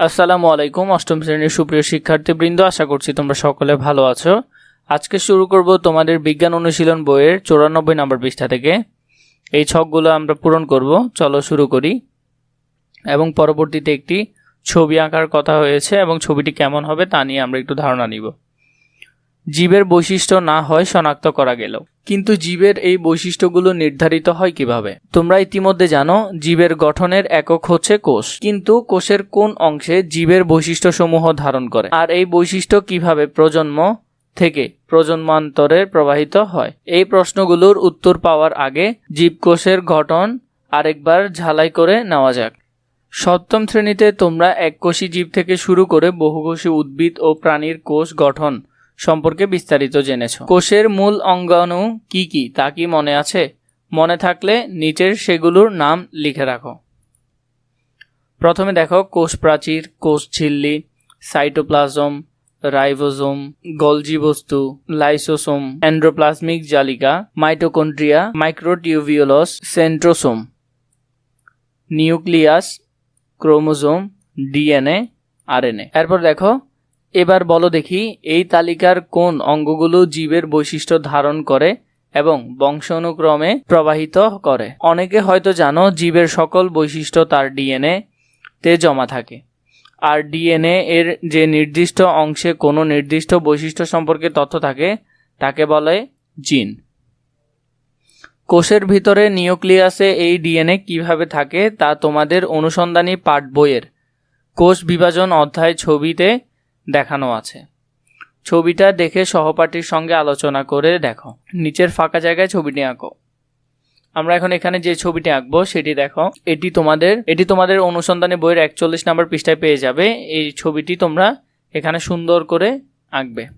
আসসালামু আলাইকুম, অষ্টম শ্রেণির সুপ্রিয় শিক্ষার্থীবৃন্দ, আশা করছি তোমরা সকলে ভালো আছো। আজকে শুরু করব তোমাদের বিজ্ঞান অনুশীলন বইয়ের চৌরানব্বই নম্বর পৃষ্ঠা থেকে। এই ছকগুলো আমরা পূরণ করব, চলো শুরু করি। এবং পরবর্তীতে একটি ছবি আঁকার কথা হয়েছে এবং ছবিটি কেমন হবে তা নিয়ে আমরা একটু ধারণা নিব। জীবের বৈশিষ্ট্য না হয় শনাক্ত করা গেল। কিন্তু জীবের এই বৈশিষ্ট্যগুলো নির্ধারিত হয় কীভাবে? তোমরা ইতিমধ্যে জানো, জীবের গঠনের একক হচ্ছে কোষ। কিন্তু কোষের কোন অংশে জীবের বৈশিষ্ট্যসমূহ ধারণ করে? আর এই বৈশিষ্ট্য কীভাবে প্রজন্ম থেকে প্রজন্মান্তরে প্রবাহিত হয়? এই প্রশ্নগুলোর উত্তর পাওয়ার আগে জীবকোষের গঠন আরেকবার ঝালাই করে নেওয়া যাক। সপ্তম শ্রেণীতে তোমরা এককোষী জীব থেকে শুরু করে বহুকোষী উদ্ভিদ ও প্রাণীর কোষ গঠন সম্পর্কে বিস্তারিত জেনেছ। কোষের মূল অঙ্গাণু কি কি, তা কি মনে আছে? মনে থাকলে নিচের সেগুলোর নাম লিখে রাখো। প্রথমে দেখো, কোষ প্রাচীর, কোষ ঝিল্লি, সাইটোপ্লাজম রাইবোজোম গলজি বস্তু লাইসোসোম, অ্যান্ড্রোপ্লাজমিক জালিকা, mitochondria microtubules centrosome, nucleus, chromosome, DNA, RNA. এরপর দেখো এবার বলো দেখি, এই তালিকার কোন অঙ্গগুলো জীবের বৈশিষ্ট্য ধারণ করে এবং বংশানুক্রমে প্রবাহিত করে? অনেকে হয়তো জানো, জীবের সকল বৈশিষ্ট্য তার ডিএনএ তে জমা থাকে। আর ডিএনএ এর যে নির্দিষ্ট অংশে কোনো নির্দিষ্ট বৈশিষ্ট্য সম্পর্কে তথ্য থাকে, তাকে বলে জিন। কোষের ভিতরে নিউক্লিয়াসে এই ডিএনএ কীভাবে থাকে, তা তোমাদের অনুসন্ধানী পাঠ বইয়ের কোষ বিভাজন অধ্যায় ছবিতে দেখানো আছে। ছবিটা দেখে সহপাঠীর সঙ্গে আলোচনা করে দেখো। নিচের ফাঁকা জায়গায় ছবিটি আঁকো। আমরা এখন এখানে যে ছবিটি আঁকবো, সেটি দেখো। এটি তোমাদের এটি তোমাদের অনুসন্ধানে বইয়ের একচল্লিশ নম্বর পৃষ্ঠায় পেয়ে যাবে। এই ছবিটি তোমরা এখানে সুন্দর করে আঁকবে।